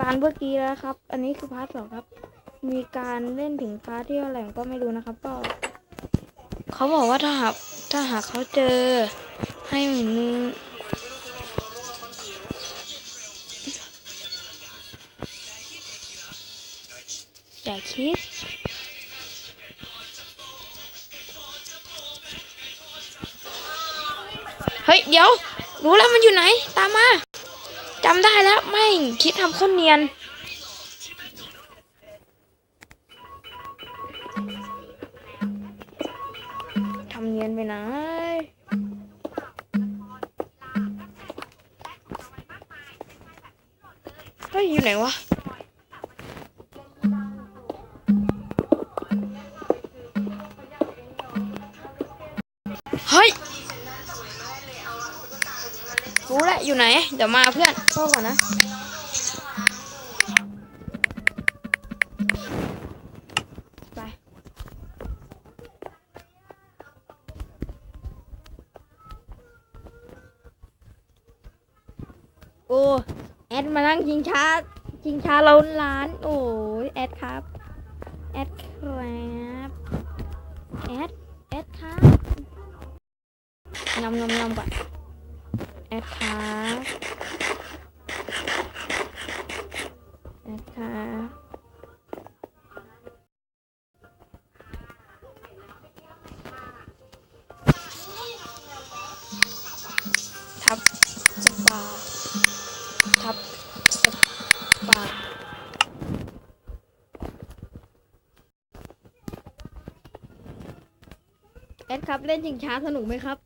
การเมื่อกี้แล้วครับ อันนี้คือพาร์ทสองครับ มีการเล่นถึงพาร์ทที่เท่าไหร่ก็ไม่รู้นะครับ ก็ เขาบอกว่าถ้าหากถ้าหากเขาเจอให้มืออย่าคิดเฮ้ย เดี๋ยว รู้แล้วมันอยู่ไหน ตามมา จำได้แล้วไม่คิดทำข้นเนียน ทำเนียนไปไหนเฮ้ยอยู่ไหนวะ รู้แล้วอยู่ไหน เดี๋ยวมาเพื่อนพ่อก่อนนะไปโอ้แอดมานั่งชิงช้าชิงช้าล้นล้าน โอ้ยแอดครับ แอดครับแอดแอดครับงำงำงำก่อน แอดครับแอดครับทับสปาทับสปาแอดครับ เล่นชิงช้าสนุกไหมครับ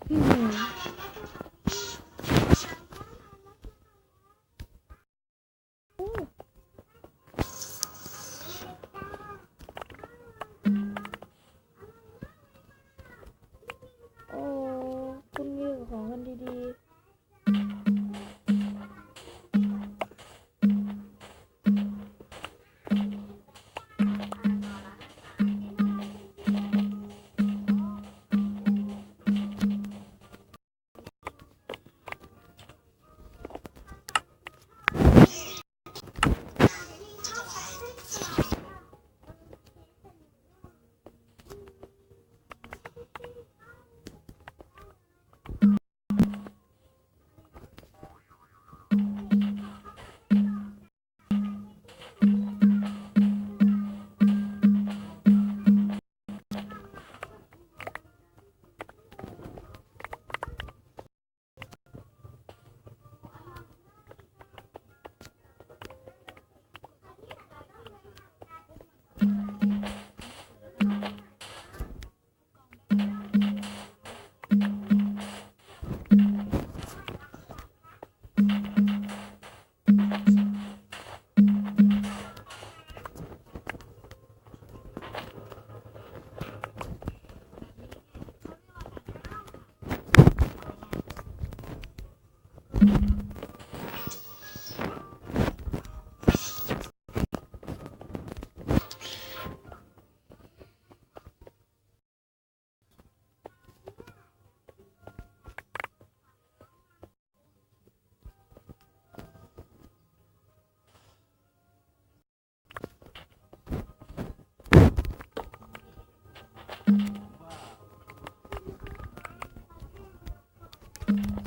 Thank mm -hmm. you.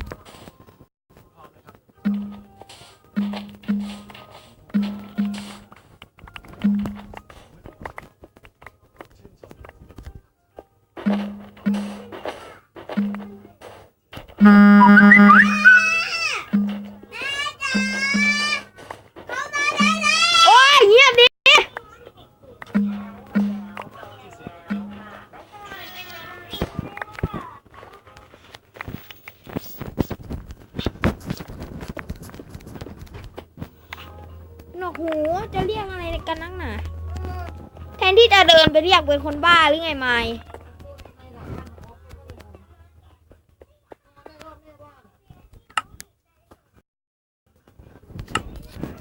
กันนักหนาแทนที่จะเดินไปเรียกเป็นคนบ้าหรือไงไม่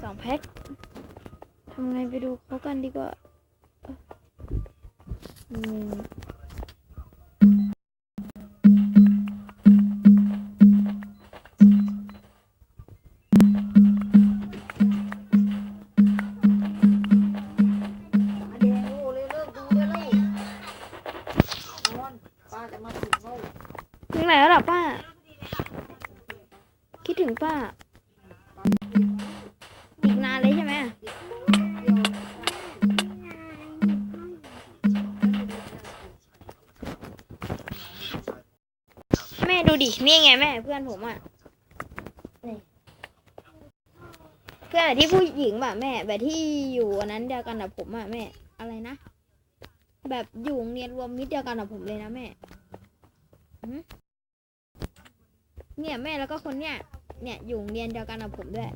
สองแพ็คทำไงไปดูเขากันดีกว่าอืม นี่ไงแม่เพื่อนผมอะนี่เพื่อนที่ผู้หญิงแบบแม่ แบบที่อยู่อันนั้นเดียวกันกับผมอะแม่ อะไรนะ แบบอยู่โรงเรียนรวมมิตรเดียวกันกับผมเลยนะแม่หืมเนี่ยแม่แล้วก็คนเนี้ยเนี่ยอยู่โรงเรียนเดียวกันกับผมด้วย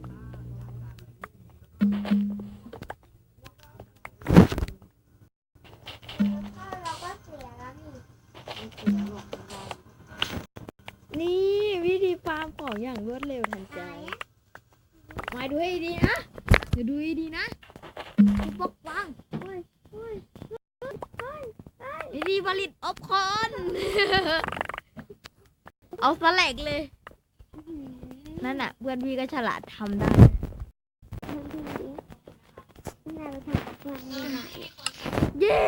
องอย่างรวดเร็วทันใจมาดูให้ดีนะเดี๋ยวดูให้ดีนะคุณปกฟังวิธีผลิตอบคอน เอาสแลกเลย นั่นน่ะเพื่อนพี่ก็ฉลาดทำได้เราทำเพื่อนนี่หน่อยเย้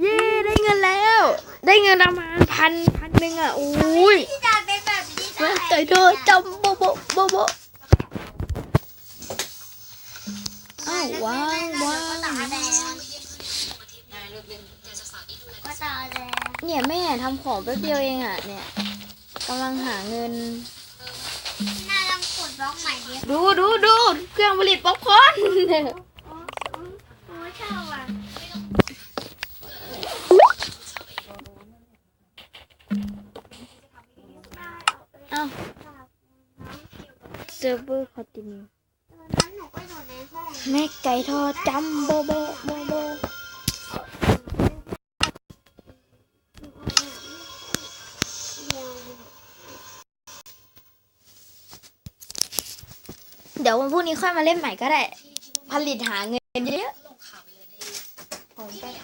เย้ได้เงินแล้ว ได้เงินประมาณพันพันหนึ่งอะ อุ้ย ได้ไก่เธอจำโบโบโบโบอ้าวว้างว้างก็ตาแดงก็ตาแดงเนี่ยแม่ทำของแป๊บเดียวเองอะเนี่ยกำลังหาเงิน น่าลองกดบล็อกใหม่ดิดูดูดูเครื่องผลิตป๊อปคอร์น เซิร์ฟเวอร์คอนติเนียตอนนั้นหนูก็อยู่ในห้องแม่ไก่ทอดจำโบโบโบโบเดี๋ยววันพรุ่งนี้ค่อยมาเล่นใหม่ก็ได้ ผลิตหาเงินเยอะๆผมแป๊บ